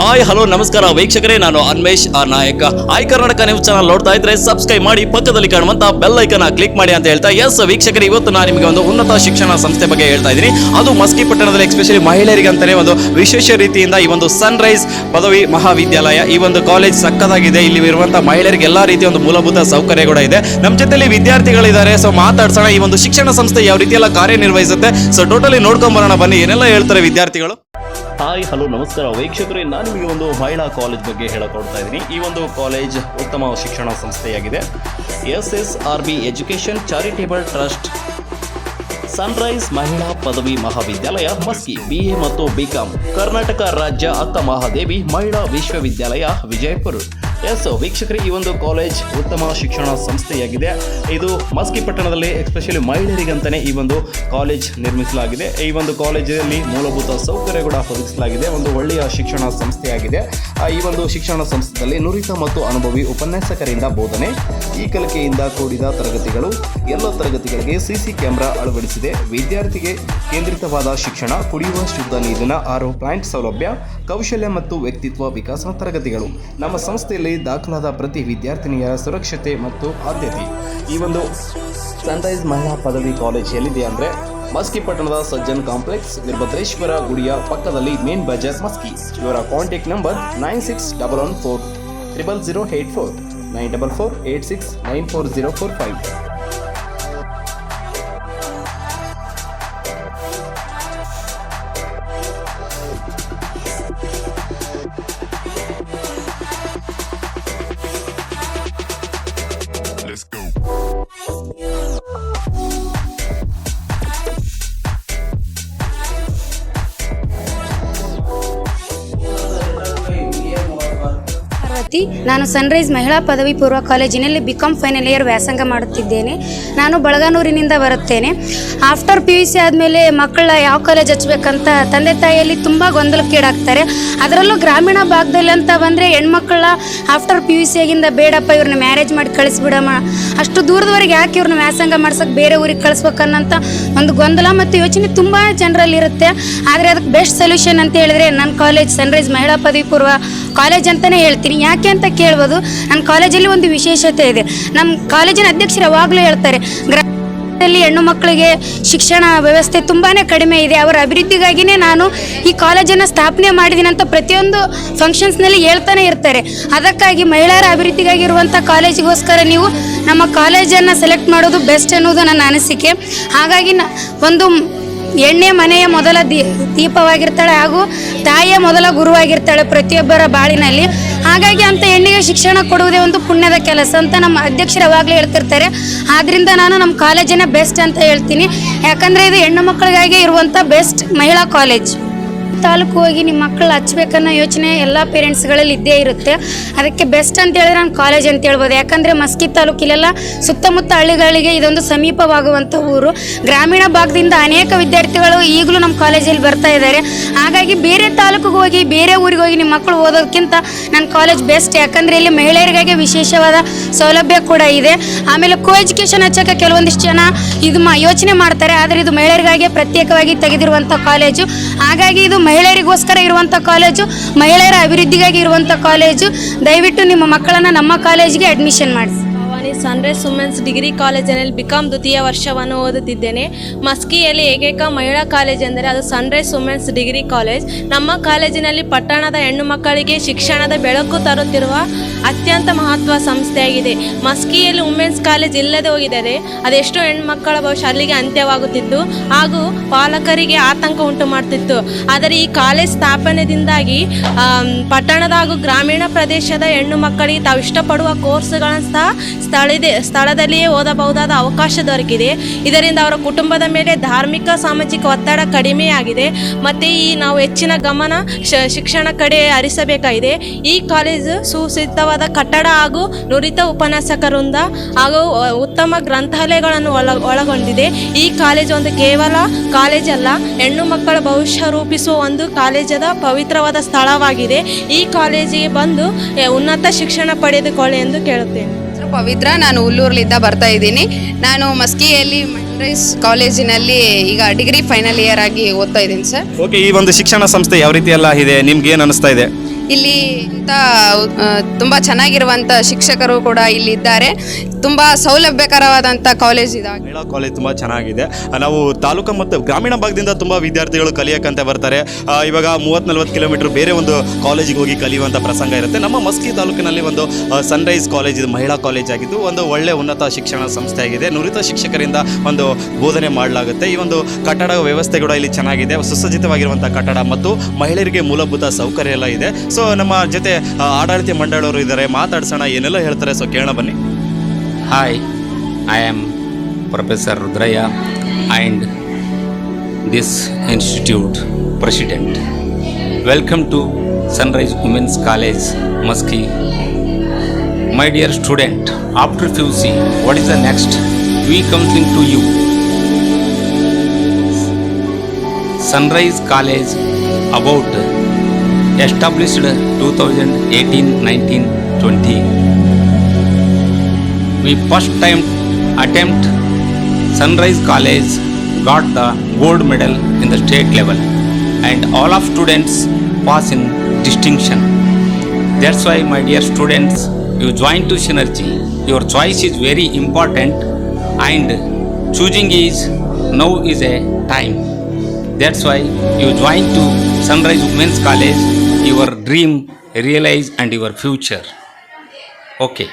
Hi hello ನಮಸ್ಕಾರ. ವೀಕ್ಷಕರೇ, ನಾನು ಅನ್ಮೇಶ್ ಆ ನಾಯಕ. ಆಯ್ ಕರ್ನಾಟಕ ನ್ಯೂಸ್ ಚಾನಲ್ ನೋಡ್ತಾ ಇದ್ರೆ ಸಬ್ಸ್ಕ್ರೈಬ್ ಮಾಡಿ, ಪಕ್ಕದಲ್ಲಿ ಕಾಣುವಂತ ಬೆಲ್ ಐಕನ್ ಕ್ಲಿಕ್ ಮಾಡಿ ಅಂತ ಹೇಳ್ತಾ ಎಸ್ ವೀಕ್ಷಕರೇ, ಇವತ್ತು ನಾನು ನಿಮಗೆ ಒಂದು ಉನ್ನತ ಶಿಕ್ಷಣ ಸಂಸ್ಥೆ ಬಗ್ಗೆ ಹೇಳ್ತಾ ಇದ್ದೀನಿ. ಅದು ಮಸ್ಕಿ ಪಟ್ಟಣದಲ್ಲಿ ಎಸ್ಪೆಷಲಿ ಮಹಿಳೆಯರಿಗೆ ಅಂತಾನೆ ಒಂದು ವಿಶೇಷ ರೀತಿಯಿಂದ ಈ ಒಂದು ಸನ್ ರೈಸ್ ಪದವಿ ಮಹಾವಿದ್ಯಾಲಯ, ಈ ಒಂದು ಕಾಲೇಜ್ ಸಕ್ಕದಾಗಿದೆ ಇಲ್ಲಿ ಇರುವಂತಹ ಮಹಿಳೆಯರಿಗೆ ಎಲ್ಲಾ ರೀತಿಯ ಒಂದು ಮೂಲಭೂತ ಸೌಕರ್ಯ ಕೂಡ ಇದೆ. ನಮ್ಮ ಜೊತೆಯಲ್ಲಿ ವಿದ್ಯಾರ್ಥಿಗಳಿದ್ದಾರೆ ಸೊ ಮಾತಾಡ್ಸೋಣ, ಈ ಒಂದು ಶಿಕ್ಷಣ ಸಂಸ್ಥೆ ಯಾವ ರೀತಿ ಎಲ್ಲ ಕಾರ್ಯನಿರ್ವಹಿಸುತ್ತೆ? ಸೊ ಟೋಟಲಿ ನೋಡ್ಕೊಂಡ್ ಬರೋಣ, ಬನ್ನಿ. ಏನೆಲ್ಲ ಹೇಳ್ತಾರೆ ವಿದ್ಯಾರ್ಥಿಗಳು? ಹಾಯ್, ಹಲೋ, ನಮಸ್ಕಾರ. ವೀಕ್ಷಕರೇ, ನಾನು ನಿಮಗೆ ಒಂದು ಮಹಿಳಾ ಕಾಲೇಜ್ ಬಗ್ಗೆ ಹೇಳಿಕೊಡ್ತಾ ಇದ್ದೀನಿ. ಈ ಒಂದು ಕಾಲೇಜ್ ಉತ್ತಮ ಶಿಕ್ಷಣ ಸಂಸ್ಥೆಯಾಗಿದೆ. S S R B education charitable trust, Sunrise ಮಹಿಳಾ ಪದವಿ ಮಹಾವಿದ್ಯಾಲಯ, ಮಸ್ಕಿ ಬಿಎ ಮತ್ತು ಬಿಕಾಂ ಕರ್ನಾಟಕ ರಾಜ್ಯ ಅಕ್ಕ ಮಹಾದೇವಿ ಮಹಿಳಾ ವಿಶ್ವವಿದ್ಯಾಲಯ, ವಿಜಯಪುರ. ಎಸ್ ವೀಕ್ಷಕರಿ, ಈ ಒಂದು ಕಾಲೇಜ್ ಉತ್ತಮ ಶಿಕ್ಷಣ ಸಂಸ್ಥೆಯಾಗಿದೆ. ಇದು ಮಸ್ಕಿ ಪಟ್ಟಣದಲ್ಲಿ ಎಸ್ಪೆಷಲಿ ಮಹಿಳೆಯರಿಗಂತಾನೆ ಈ ಒಂದು ಕಾಲೇಜ್ ನಿರ್ಮಿಸಲಾಗಿದೆ. ಈ ಒಂದು ಕಾಲೇಜಲ್ಲಿ ಮೂಲಭೂತ ಸೌಕರ್ಯ ಕೂಡ ಒದಗಿಸಲಾಗಿದೆ. ಒಂದು ಒಳ್ಳೆಯ ಶಿಕ್ಷಣ ಸಂಸ್ಥೆಯಾಗಿದೆ. ಈ ಒಂದು ಶಿಕ್ಷಣ ಸಂಸ್ಥೆಯಲ್ಲಿ ನುರಿತ ಮತ್ತು ಅನುಭವಿ ಉಪನ್ಯಾಸಕರಿಂದ ಬೋಧನೆ, ಈ ಕಲಿಕೆಯಿಂದ ಕೂಡಿದ ತರಗತಿಗಳು, ಎಲ್ಲ ತರಗತಿಗಳಿಗೆ ಸಿಸಿ ಕ್ಯಾಮೆರಾ ಅಳವಡಿಸಿದೆ. ವಿದ್ಯಾರ್ಥಿಗೆ ಕೇಂದ್ರಿತವಾದ ಶಿಕ್ಷಣ, ಕುಡಿಯುವ ಶುದ್ಧ ನೀರಿನ ಆರು ಪ್ಲಾಂಟ್ ಸೌಲಭ್ಯ, ಕೌಶಲ್ಯ ಮತ್ತು ವ್ಯಕ್ತಿತ್ವ ವಿಕಾಸ ತರಗತಿಗಳು. ನಮ್ಮ ಸಂಸ್ಥೆಯಲ್ಲಿ ದಾಖಲಾದ ಪ್ರತಿ ವಿದ್ಯಾರ್ಥಿನಿಯ ಸುರಕ್ಷತೆ ಮತ್ತು ಆದ್ಯತೆ. ಈ ಒಂದು ಸನ್ರೈಸ್ ಮಹಿಳಾ ಪದವಿ ಕಾಲೇಜ್ ಎಲ್ಲಿದೆ ಅಂದರೆ ಮಸ್ಕಿ ಪಟ್ಟಣದ ಸಜ್ಜನ್ ಕಾಂಪ್ಲೆಕ್ಸ್ ನಿರ್ಭದ್ರೇಶ್ವರ ಗುಡಿಯ ಪಕ್ಕದಲ್ಲಿ ಮೇನ್ ಬಜಾರ್ ಮಸ್ಕಿ. ಇವರ contact number nine six double one four triple zero eight four nine double four eight six nine four zero four five ನಾನು ಸನ್ರೈಸ್ ಮಹಿಳಾ ಪದವಿ ಪೂರ್ವ ಕಾಲೇಜಿನಲ್ಲಿ ಬಿಕಾಂ ಫೈನಲ್ ಇಯರ್ ವ್ಯಾಸಂಗ ಮಾಡುತ್ತಿದ್ದೇನೆ. ನಾನು ಬಳಗಾನೂರಿನಿಂದ ಬರುತ್ತೇನೆ. ಆಫ್ಟರ್ ಪಿ ಯು ಸಿ ಆದಮೇಲೆ ಮಕ್ಕಳ ಯಾವ ಕಾಲೇಜ್ ಹಚ್ಬೇಕಂತ ತಂದೆ ತಾಯಿಯಲ್ಲಿ ತುಂಬ ಗೊಂದಲಕ್ಕೀಡಾಗ್ತಾರೆ. ಅದರಲ್ಲೂ ಗ್ರಾಮೀಣ ಭಾಗದಲ್ಲಿ ಅಂತ ಬಂದರೆ ಹೆಣ್ಮಕ್ಳ ಆಫ್ಟರ್ ಪಿ ಯು ಸಿ ಆಗಿಂದ ಬೇಡಪ್ಪ ಇವ್ರನ್ನ ಮ್ಯಾರೇಜ್ ಮಾಡಿ ಕಳಿಸ್ಬಿಡಮ್ಮ. ಅಷ್ಟು ದೂರದವರೆಗೆ ಯಾಕೆ ಇವ್ರನ್ನ ವ್ಯಾಸಂಗ ಮಾಡ್ಸೋಕೆ ಬೇರೆ ಊರಿಗೆ ಕಳಿಸ್ಬೇಕನ್ನೋಂಥ ಒಂದು ಗೊಂದಲ ಮತ್ತು ಯೋಚನೆ ತುಂಬ ಜನರಲ್ಲಿ ಇರುತ್ತೆ ಆದರೆ ಅದಕ್ಕೆ ಬೆಸ್ಟ್ ಸೊಲ್ಯೂಷನ್ ಅಂತ ಹೇಳಿದ್ರೆ ನನ್ನ ಕಾಲೇಜ್ ಸನ್ರೈಸ್ ಮಹಿಳಾ ಪದವಿ ಪೂರ್ವ ಕಾಲೇಜ್ ಅಂತಲೇ ಹೇಳ್ತೀನಿ. ಯಾಕೆ ಅಂತ ಕೇಳ್ಬೋದು. ನನ್ನ ಕಾಲೇಜಲ್ಲಿ ಒಂದು ವಿಶೇಷತೆ ಇದೆ. ನಮ್ಮ ಕಾಲೇಜಿನ ಅಧ್ಯಕ್ಷರು ಯಾವಾಗಲೂ ಹೇಳ್ತಾರೆ, ಗ್ರಾಮದಲ್ಲಿ ಹೆಣ್ಣು ಮಕ್ಕಳಿಗೆ ಶಿಕ್ಷಣ ವ್ಯವಸ್ಥೆ ತುಂಬಾ ಕಡಿಮೆ ಇದೆ. ಅವರ ಅಭಿವೃದ್ಧಿಗಾಗಿಯೇ ನಾನು ಈ ಕಾಲೇಜನ್ನು ಸ್ಥಾಪನೆ ಮಾಡಿದ್ದೀನಿ ಅಂತ ಪ್ರತಿಯೊಂದು ಫಂಕ್ಷನ್ಸ್ನಲ್ಲಿ ಹೇಳ್ತಾನೆ ಇರ್ತಾರೆ. ಅದಕ್ಕಾಗಿ ಮಹಿಳೆಯರ ಅಭಿವೃದ್ಧಿಗಾಗಿರುವಂಥ ಕಾಲೇಜಿಗೋಸ್ಕರ ನೀವು ನಮ್ಮ ಕಾಲೇಜನ್ನು ಸೆಲೆಕ್ಟ್ ಮಾಡೋದು ಬೆಸ್ಟ್ ಅನ್ನೋದು ನನ್ನ ಅನಿಸಿಕೆ. ಹಾಗಾಗಿ ಒಂದು ಎಣ್ಣೆ ಮನೆಯ ಮೊದಲ ದೀಪವಾಗಿರ್ತಾಳೆ ಹಾಗೂ ತಾಯಿಯ ಮೊದಲ ಗುರುವಾಗಿರ್ತಾಳೆ ಪ್ರತಿಯೊಬ್ಬರ ಬಾಳಿನಲ್ಲಿ. ಹಾಗಾಗಿ ಅಂತ ಹೆಣ್ಣಿಗೆ ಶಿಕ್ಷಣ ಕೊಡುವುದೇ ಒಂದು ಪುಣ್ಯದ ಕೆಲಸ ಅಂತ ನಮ್ಮ ಅಧ್ಯಕ್ಷರು ಯಾವಾಗಲೂ ಹೇಳ್ತಿರ್ತಾರೆ. ಆದ್ದರಿಂದ ನಾನು ನಮ್ಮ ಕಾಲೇಜನ್ನ ಬೆಸ್ಟ್ ಅಂತ ಹೇಳ್ತೀನಿ. ಯಾಕಂದರೆ ಇದು ಹೆಣ್ಣು ಮಕ್ಕಳಿಗಾಗಿ ಇರುವಂಥ ಬೆಸ್ಟ್ ಮಹಿಳಾ ಕಾಲೇಜ್. ತಾಲೂಕು ಹೋಗಿ ನಿಮ್ಮ ಮಕ್ಕಳು ಹಚ್ಬೇಕನ್ನೋ ಯೋಚನೆ ಎಲ್ಲ ಪೇರೆಂಟ್ಸ್ಗಳಲ್ಲಿ ಇದ್ದೇ ಇರುತ್ತೆ. ಅದಕ್ಕೆ ಬೆಸ್ಟ್ ಅಂತ ಹೇಳಿದ್ರೆ ನಾನು ಕಾಲೇಜ್ ಅಂತ ಹೇಳ್ಬೋದು. ಯಾಕಂದರೆ ಮಸ್ಕಿ ತಾಲೂಕಿಲೆಲ್ಲ ಸುತ್ತಮುತ್ತ ಹಳ್ಳಿಗಳಿಗೆ ಇದೊಂದು ಸಮೀಪವಾಗುವಂಥ ಊರು. ಗ್ರಾಮೀಣ ಭಾಗದಿಂದ ಅನೇಕ ವಿದ್ಯಾರ್ಥಿಗಳು ಈಗಲೂ ನಮ್ಮ ಕಾಲೇಜಲ್ಲಿ ಬರ್ತಾ ಇದ್ದಾರೆ. ಹಾಗಾಗಿ ಬೇರೆ ತಾಲೂಕಿಗೆ ಹೋಗಿ, ಬೇರೆ ಊರಿಗೆ ಹೋಗಿ ನಿಮ್ಮ ಮಕ್ಕಳು ಓದೋದಕ್ಕಿಂತ ನನ್ನ ಕಾಲೇಜ್ ಬೆಸ್ಟ್ ಯಾಕಂದರೆ ಇಲ್ಲಿ ಮಹಿಳೆಯರಿಗಾಗಿ ವಿಶೇಷವಾದ ಸೌಲಭ್ಯ ಕೂಡ ಇದೆ. ಆಮೇಲೆ ಕೋ ಎಜುಕೇಶನ್ ಹಚ್ಚಕ್ಕೆ ಕೆಲವೊಂದಿಷ್ಟು ಜನ ಇದು ಯೋಚನೆ ಮಾಡ್ತಾರೆ. ಆದರೆ ಇದು ಮಹಿಳೆಯರಿಗಾಗಿ ಪ್ರತ್ಯೇಕವಾಗಿ ತೆಗೆದಿರುವಂಥ ಕಾಲೇಜು ಹಾಗಾಗಿ ಇದು ಮಹಿಳೆಯರಿಗೋಸ್ಕರ ಇರುವಂಥ ಕಾಲೇಜು ಮಹಿಳೆಯರ ಅಭಿವೃದ್ಧಿಗಾಗಿ ಇರುವಂಥ ಕಾಲೇಜು. ದಯವಿಟ್ಟು ನಿಮ್ಮ ಮಕ್ಕಳನ್ನು ನಮ್ಮ ಕಾಲೇಜಿಗೆ ಅಡ್ಮಿಷನ್ ಮಾಡಿಸಿ. ಸನ್ರೈಸ್ ವುಮೆನ್ಸ್ ಡಿಗ್ರಿ ಕಾಲೇಜಿನಲ್ಲಿ ಬಿಕಾಂ ದ್ವಿತೀಯ ವರ್ಷವನ್ನು ಓದುತ್ತಿದ್ದೇನೆ. ಮಸ್ಕಿಯಲ್ಲಿ ಏಕೈಕ ಮಹಿಳಾ ಕಾಲೇಜ್ ಎಂದರೆ ಅದು ಸನ್ರೈಸ್ ವುಮೆನ್ಸ್ ಡಿಗ್ರಿ ಕಾಲೇಜ್ ನಮ್ಮ ಕಾಲೇಜಿನಲ್ಲಿ ಪಟ್ಟಣದ ಹೆಣ್ಣು ಮಕ್ಕಳಿಗೆ ಶಿಕ್ಷಣದ ಬೆಳಕು ತರುತ್ತಿರುವ ಅತ್ಯಂತ ಮಹತ್ವ ಸಂಸ್ಥೆಯಾಗಿದೆ. ಮಸ್ಕಿಯಲ್ಲಿ ವುಮೆನ್ಸ್ ಕಾಲೇಜ್ ಇಲ್ಲದೆ ಹೋಗಿದರೆ ಅದೆಷ್ಟೋ ಹೆಣ್ಮಕ್ಕಳ ಭವಿಷ್ಯ ಅಲ್ಲಿಗೆ ಅಂತ್ಯವಾಗುತ್ತಿತ್ತು. ಹಾಗೂ ಪಾಲಕರಿಗೆ ಆತಂಕ ಉಂಟು ಮಾಡ್ತಿತ್ತು. ಆದರೆ ಈ ಕಾಲೇಜ್ ಸ್ಥಾಪನೆಯಿಂದಾಗಿ ಪಟ್ಟಣದ ಹಾಗೂ ಗ್ರಾಮೀಣ ಪ್ರದೇಶದ ಹೆಣ್ಣು ಮಕ್ಕಳಿಗೆ ತಾವು ಇಷ್ಟಪಡುವ ಕೋರ್ಸ್ಗಳನ್ನು ಸಹ ಸ್ಥಳದ, ಸ್ಥಳದಲ್ಲಿಯೇ ಓದಬಹುದಾದ ಅವಕಾಶ ದೊರಕಿದೆ. ಇದರಿಂದ ಅವರ ಕುಟುಂಬದ ಮೇಲೆ ಧಾರ್ಮಿಕ, ಸಾಮಾಜಿಕ ಒತ್ತಡ ಕಡಿಮೆಯಾಗಿದೆ. ಮತ್ತು ಈ ನಾವು ಹೆಚ್ಚಿನ ಗಮನ ಶಿಕ್ಷಣ ಕಡೆ ಹರಿಸಬೇಕಾಗಿದೆ. ಈ ಕಾಲೇಜು ಸುಸಿದ್ಧವಾದ ಕಟ್ಟಡ ಹಾಗೂ ನುರಿತ ಉಪನ್ಯಾಸಕರಿಂದ ಹಾಗೂ ಉತ್ತಮ ಗ್ರಂಥಾಲಯಗಳನ್ನು ಒಳ, ಒಳಗೊಂಡಿದೆ. ಈ ಕಾಲೇಜು ಒಂದು ಕೇವಲ ಕಾಲೇಜ್ ಅಲ್ಲ, ಹೆಣ್ಣು ಮಕ್ಕಳ ಭವಿಷ್ಯ ರೂಪಿಸುವ ಒಂದು ಕಾಲೇಜದ ಪವಿತ್ರವಾದ ಸ್ಥಳವಾಗಿದೆ. ಈ ಕಾಲೇಜಿಗೆ ಬಂದು ಉನ್ನತ ಶಿಕ್ಷಣ ಪಡೆದುಕೊಳ್ಳಿ ಎಂದು ಕೇಳುತ್ತೇನೆ. ಪವಿತ್ರ. ನಾನು ಹುಲ್ಲೂರ್ಲಿಂದ ಬರ್ತಾ ಇದ್ದೀನಿ. ನಾನು ಮಸ್ಕಿಯಲ್ಲಿ ಮಂಡ್ರೈಸ್ ಕಾಲೇಜಿನಲ್ಲಿ ಈಗ ಡಿಗ್ರಿ ಫೈನಲ್ ಇಯರ್ ಆಗಿ ಓದ್ತಾ ಇದ್ದೀನಿ ಸರ್. ಓಕೆ ಈ ಒಂದು ಶಿಕ್ಷಣ ಸಂಸ್ಥೆ ಯಾವ ರೀತಿ ಎಲ್ಲ ಇದೆ? ನಿಮ್ಗೆ ಏನು ಅನಿಸ್ತಾ ಇದೆ? ಇಲ್ಲಿ ಅಂತ ತುಂಬ ಚೆನ್ನಾಗಿರುವಂಥ ಶಿಕ್ಷಕರು ಕೂಡ ಇಲ್ಲಿ ಇದ್ದಾರೆ. ತುಂಬ ಸೌಲಭ್ಯಕರವಾದಂಥ ಕಾಲೇಜ್ ಮಹಿಳಾ ಕಾಲೇಜ್ ತುಂಬ ಚೆನ್ನಾಗಿದೆ. ನಾವು ತಾಲೂಕು ಮತ್ತು ಗ್ರಾಮೀಣ ಭಾಗದಿಂದ ತುಂಬ ವಿದ್ಯಾರ್ಥಿಗಳು ಕಲಿಯೋಕ್ಕಂತ ಬರ್ತಾರೆ. ಇವಾಗ ಮೂವತ್ತು ನಲ್ವತ್ತು ಕಿಲೋಮೀಟರ್ ಬೇರೆ ಒಂದು ಕಾಲೇಜಿಗೆ ಹೋಗಿ ಕಲಿಯುವಂಥ ಪ್ರಸಂಗ ಇರುತ್ತೆ. ನಮ್ಮ ಮಸ್ಕಿ ತಾಲೂಕಿನಲ್ಲಿ ಒಂದು ಸನ್ರೈಸ್ ಕಾಲೇಜ್ ಇದು, ಮಹಿಳಾ ಕಾಲೇಜ್ ಆಗಿದ್ದು, ಒಂದು ಒಳ್ಳೆ ಉನ್ನತ ಶಿಕ್ಷಣ ಸಂಸ್ಥೆ ಆಗಿದೆ ನುರಿತ ಶಿಕ್ಷಕರಿಂದ ಒಂದು ಬೋಧನೆ ಮಾಡಲಾಗುತ್ತೆ. ಈ ಒಂದು ಕಟ್ಟಡ ವ್ಯವಸ್ಥೆ ಕೂಡ ಇಲ್ಲಿ ಚೆನ್ನಾಗಿದೆ. ಸುಸಜ್ಜಿತವಾಗಿರುವಂಥ ಕಟ್ಟಡ ಮತ್ತು ಮಹಿಳೆಯರಿಗೆ ಮೂಲಭೂತ ಸೌಕರ್ಯ ಎಲ್ಲ ಇದೆ. ಸೊ ನಮ್ಮ ಜೊತೆ ಆಡಳಿತ ಮಂಡಳವರು ಇದ್ದಾರೆ. ಮಾತಾಡ್ಸೋಣ, ಏನೆಲ್ಲ ಹೇಳ್ತಾರೆ ಸೊ ಕೇಳೋಣ ಬನ್ನಿ. Hi, I am Professor Rudraya and this institute president. Welcome to Sunrise Women's College, Musky. My dear student, after FUC, what is the next? We counseling to you. Sunrise College about established 2018, 19, 20 we first time attempt sunrise college got the gold medal in the state level. And all of students pass in distinction. That's why my dear students you join to synergy your choice is very important. And choosing is now is a time. That's why you join to sunrise women's college. Your dream realize and your future. Okay